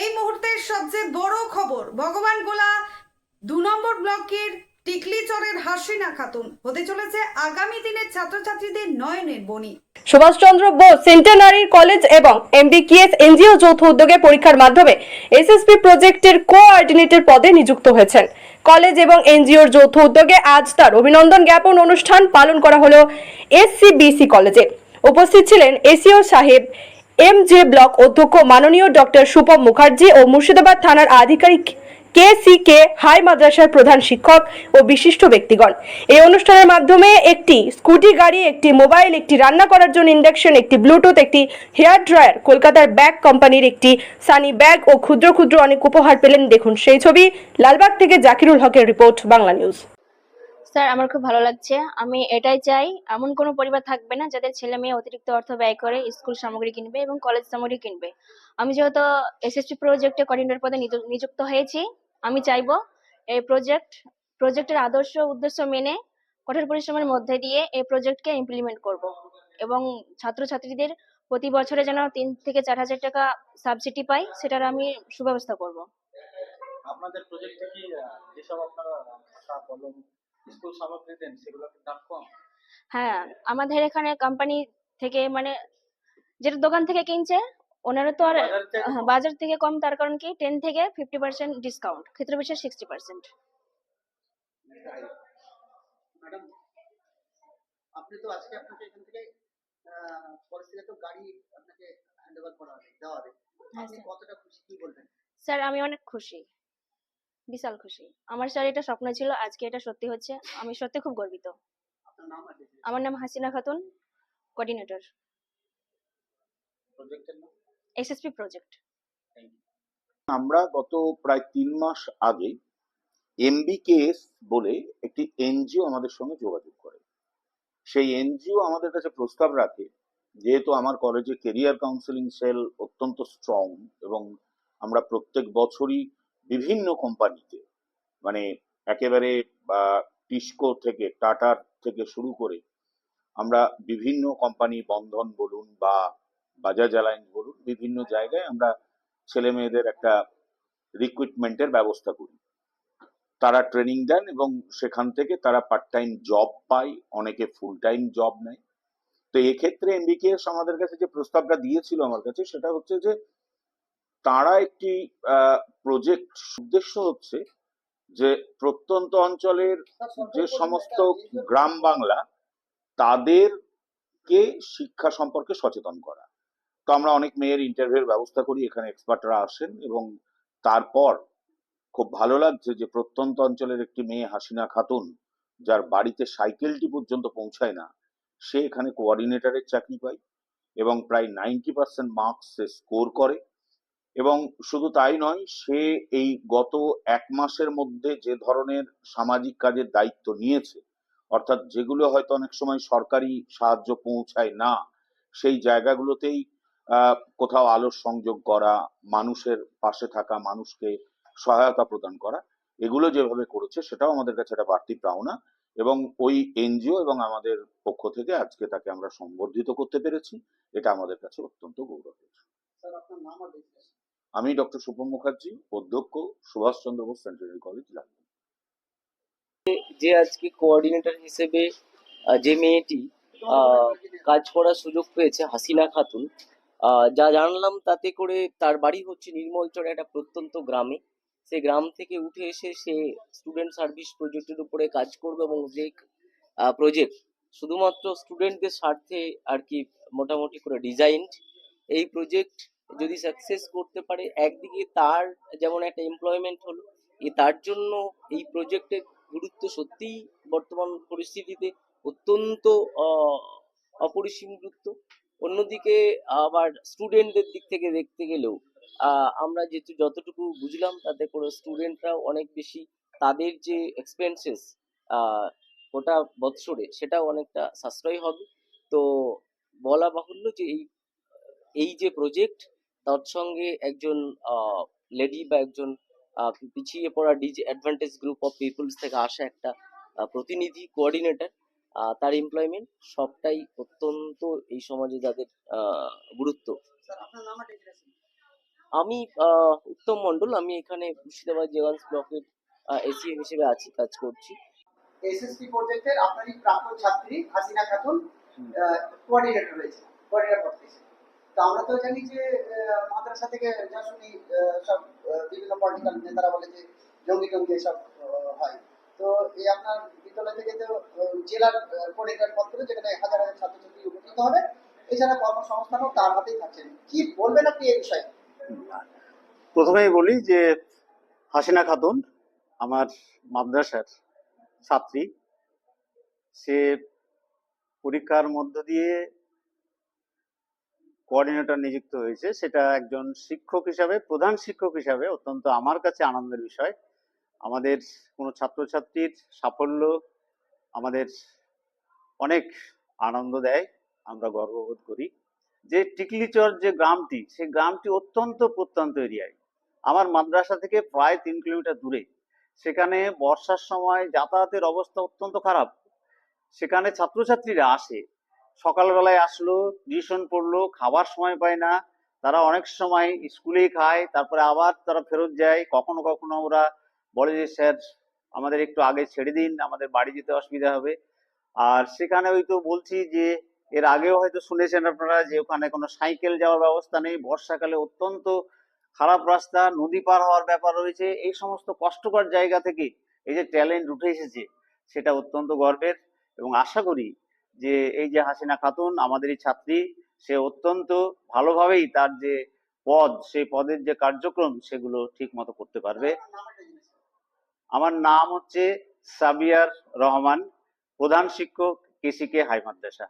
এই মুহূর্তের সবচেয়ে বড় খবর, ভগবান গোলা দু নম্বর ব্লকের টিকলিচরের হাসিনা খাতুন। হতে চলেছে আগামী দিনের ছাত্রছাত্রীদের নয়নের বণী। সুভাষচন্দ্র বোস সেন্টেনারি কলেজ এবং এমবিকিএস এনজিও যৌথ উদ্যোগে পরীক্ষার মাধ্যমে এসএসপি প্রজেক্টের কোঅর্ডিনেটর পদে নিযুক্ত হয়েছেন। কলেজ এবং এনজিওর যৌথ উদ্যোগে আজ তার অভিনন্দন জ্ঞাপন অনুষ্ঠান পালন করা হলো এসসিবিসি কলেজে। উপস্থিত ছিলেন এসিও সাহেব এম জে ব্লক অধ্যক্ষ মাননীয় ডক্টর সুপম মুখার্জি ও মুর্শিদাবাদ থানার আধিকারিক কে সি কে হাই মাদ্রাসার প্রধান শিক্ষক ও বিশিষ্ট ব্যক্তিগণ। এই অনুষ্ঠানের মাধ্যমে একটি স্কুটি গাড়ি, একটি মোবাইল, একটি রান্না করার জন্য ইন্ডাকশন, একটি ব্লুটুথ, একটি হেয়ার ড্রায়ার, কলকাতার ব্যাগ কোম্পানির একটি সানি ব্যাগ ও ক্ষুদ্র ক্ষুদ্র অনেক উপহার পেলেন। দেখুন সেই ছবি, লালবাগ থেকে জাকিরুল হকের রিপোর্ট, বাংলা নিউজ। স্যার, আমার খুব ভালো লাগছে। আমি এটাই চাই, এমন কোনো পরিবার থাকবে না যাদের ছেলে মেয়ে অতিরিক্ত অর্থ ব্যয় করে স্কুল সামগ্রী কিনবে এবং কলেজ সামগ্রী কিনবে। আমি যেহেতু এসএসসি প্রজেক্টে কোঅর্ডিনেটর পদে নিযু- নিযুক্ত হয়েছি, আমি চাইব এই প্রজেক্ট প্রজেক্টের আদর্শ উদ্দেশ্য মেনে কঠোর পরিশ্রমের মধ্যে দিয়ে এই প্রজেক্টকে ইমপ্লিমেন্ট করব। এবং ছাত্রছাত্রীদের প্রতি বছরে যেন তিন থেকে চার হাজার টাকা সাবসিডি পাই, সেটার আমি সুব্যবস্থা করব। আপনাদের প্রজেক্টে কি যেসব আপনারা স্কুল সামগ্রী দেন সেগুলো কি দাম কম? হ্যাঁ আমাদের এখানে কোম্পানি থেকে মানে যেটা দোকান থেকে কিনছে ওনারা তো আর বাজার থেকে হ্যাঁ, কম? বাজার থেকে কম তার কারণ কি টেন থেকে ফিফটি পার্সেন্ট ডিসকাউন্ট ক্ষেত্রে বিশেষ সিক্সটি পার্সেন্ট আপনি তো আজকে আপনাকে এখান থেকে গাড়ি আপনাকে হ্যান্ড ওভার করা হবে দেওয়া হবে। হ্যাঁ, আপনি কতটা খুশি কি বলবেন? স্যার আমি অনেক খুশি। বিশাল খুশি। আমার স্যার এটা স্বপ্ন ছিল আজকে এটা সত্যি হচ্ছে। আমি সত্যি খুব গর্বিত। আমার নাম Hasina Khatun coordinator SSP project আমরা গত প্রায় তিন মাস আগে এমবিকেএস বলে একটি এনজিও আমাদের সঙ্গে যোগাযোগ করে। সেই এনজিও আমাদের কাছে প্রস্তাব রাখে যেহেতু আমার কলেজে কেরিয়ার কাউন্সেলিং সেল অত্যন্ত স্ট্রং এবং আমরা প্রত্যেক বছরই বিভিন্ন কোম্পানিতে। মানে একেবারে টিস্কো থেকে, টাটার থেকে শুরু করে, আমরা বিভিন্ন কোম্পানি, বন্ধন বলুন বা বাজাজ অ্যালায়েন্স বলুন, বিভিন্ন জায়গায় আমরা ছেলে মেয়েদের একটা রিক্রুটমেন্টের ব্যবস্থা করি। তারা ট্রেনিং দেন এবং সেখান থেকে তারা পার্ট টাইম জব পায়, অনেকে ফুল টাইম জব নেয়। তো এক্ষেত্রে এমবিকেএস আমাদের কাছে যে প্রস্তাবটা দিয়েছিল আমার কাছে, সেটা হচ্ছে যে তারা একটি প্রজেক্ট উদ্দেশ্য হচ্ছে যে প্রত্যন্ত অঞ্চলের যে সমস্ত গ্রাম বাংলা, তাদেরকে শিক্ষা সম্পর্কে সচেতন করা। তো আমরা অনেক মেয়ের ইন্টারভিউর ব্যবস্থা করি, এখানে এক্সপার্টরা আসেন এবং তারপর খুব ভালো লাগছে যে প্রত্যন্ত অঞ্চলের একটি মেয়ে হাসিনা খাতুন, যার বাড়িতে সাইকেলটি পর্যন্ত পৌঁছায় না, সে এখানে কোঅর্ডিনেটরের চাকরি পায় এবং প্রায় নাইনটি পার্সেন্ট মার্কস সে স্কোর করে। এবং শুধু তাই নয়, সে এই গত এক মাসের মধ্যে যে ধরনের সামাজিক কাজের দায়িত্ব নিয়েছে, অর্থাৎ যেগুলো হয়তো অনেক সময় সরকারি সাহায্য পৌঁছায় না, সেই জায়গাগুলোতেই কোথাও আলোর সংযোগ করা, মানুষের পাশে থাকা, মানুষকে সহায়তা প্রদান করা, এগুলো যেভাবে করেছে সেটাও আমাদের কাছে একটা বাড়তি পাওনা এবং ওই এনজিও এবং আমাদের পক্ষ থেকে আজকে তাকে আমরা সম্বর্ধিত করতে পেরেছি, এটা আমাদের কাছে অত্যন্ত গৌরবের। আমি ডক্টর সুপম মুখার্জি, অধ্যক্ষ সুভাষচন্দ্র বোস সেন্ট্রাল কলেজ লালবাগ যে আজকে কোঅর্ডিনেটর হিসেবে যে মেয়েটি কাজ করার সুযোগ পেয়েছে, হাসিনা খাতুন যা জানলাম তাতে করে তার বাড়ি হচ্ছে নির্মলচরে একটা প্রত্যন্ত গ্রামে। সে গ্রাম থেকে উঠে এসে সে স্টুডেন্ট সার্ভিস প্রজেক্টের উপরে কাজ করবে এবং যে প্রজেক্ট শুধুমাত্র স্টুডেন্টদের স্বার্থে আর কি মোটামুটি করে ডিজাইন এই প্রজেক্ট যদি সাকসেস করতে পারে, একদিকে তার যেমন একটা এমপ্লয়মেন্ট হলো, এ তার জন্য এই প্রজেক্টের গুরুত্ব সত্যিই বর্তমান পরিস্থিতিতে অত্যন্ত অপরিসীম গুরুত্ব। অন্যদিকে আবার স্টুডেন্টদের দিক থেকে দেখতে গেলেও আমরা যেহেতু যতটুকু বুঝলাম, তাতে করে স্টুডেন্টরাও অনেক বেশি, তাদের যে এক্সপেন্সেস গোটা বৎসরে সেটাও অনেকটা সাশ্রয় হবে। তো বলা বাহুল্য যে এই এই যে প্রজেক্ট তার সঙ্গে একজন লেডি বা একজন আহ, পিছিয়ে পড়া ডিসঅ্যাডভান্টেজ গ্রুপ অফ পিপলস থেকে আসা একটা প্রতিনিধি কোঅর্ডিনেটর তার এমপ্লয়মেন্ট সবটাই অত্যন্ত এই সমাজে যাদের আহ, গুরুত্ব। আমি আহ, উত্তম মন্ডল আমি এখানে মুর্শিদাবাদ জেগন্স ব্লকের এসি হিসেবে আছি কাজ করছি। এসএসপি প্রজেক্টের আপনারই প্রাক্তন ছাত্রী হাসিনা খাতুন কোঅর্ডিনেটর রয়েছে কোঅর্ডিনেটর তো আমরা তো জানি যে মাদ্রাসা থেকে যা শুনি সব বিভিন্ন পলিটিক্যাল নেতারা বলে যে, জঙ্গি টঙ্গি এসব হয়। তো এই আপনার বিদ্যালয় থেকে তো জেলার কোঅর্ডিনেটর পদ করে যেখানে হাজার হাজার ছাত্রছাত্রী উপকৃত হবে, এছাড়া কর্মসংস্থানও তার হাতেই থাকছেন কি বলবেন আপনি এই বিষয়ে? প্রথমেই বলি যে, হাসিনা খাতুন, আমার মাদ্রাসার ছাত্রী, সে পরীক্ষার মধ্য দিয়ে কোঅর্ডিনেটর নিযুক্ত হয়েছে, সেটা একজন শিক্ষক হিসাবে, প্রধান শিক্ষক হিসাবে অত্যন্ত আমার কাছে আনন্দের বিষয়। আমাদের কোনো ছাত্রছাত্রীর সাফল্য আমাদের অনেক আনন্দ দেয়, আমরা গর্ববোধ করি। যে টিকলিচর যে গ্রামটি, সেই গ্রামটি অত্যন্ত প্রত্যন্ত এরিয়ায়। আমার মাদ্রাসা থেকে প্রায় তিন কিলোমিটার দূরে। সেখানে বর্ষার সময় যাতায়াতের অবস্থা অত্যন্ত খারাপ। সেখানে ছাত্রছাত্রীরা আসে সকালবেলায় আসলো, টিউশন পড়ল, খাবার সময় পায় না। তারা অনেক সময় স্কুলেই খায়, তারপরে আবার তারা ফেরত যায়। কখনো কখনো ওরা বলে যে, স্যার, আমাদের একটু আগে ছেড়ে দিন, আমাদের বাড়ি যেতে অসুবিধা হবে। আর সেখানে ওই তো বলছি যে, এর আগেও হয়তো শুনেছেন আপনারা যে, ওখানে কোনো সাইকেল যাওয়ার ব্যবস্থা নেই। বর্ষাকালে অত্যন্ত খারাপ রাস্তা, নদী পার হওয়ার ব্যাপার রয়েছে। এই সমস্ত কষ্টকর জায়গা থেকে এই যে ট্যালেন্ট উঠে এসেছে, সেটা অত্যন্ত গর্বের। এবং আশা করি যে এই যে হাসিনা খাতুন, আমাদেরই ছাত্রী, সে অত্যন্ত ভালোভাবেই তার যে পদ, সেই পদের যে কার্যক্রম, সেগুলো ঠিক মতো করতে পারবে। আমার নাম হচ্ছে সাবিয়ার রহমান, প্রধান শিক্ষক, কেসিকে হাই মাদ্রাসা।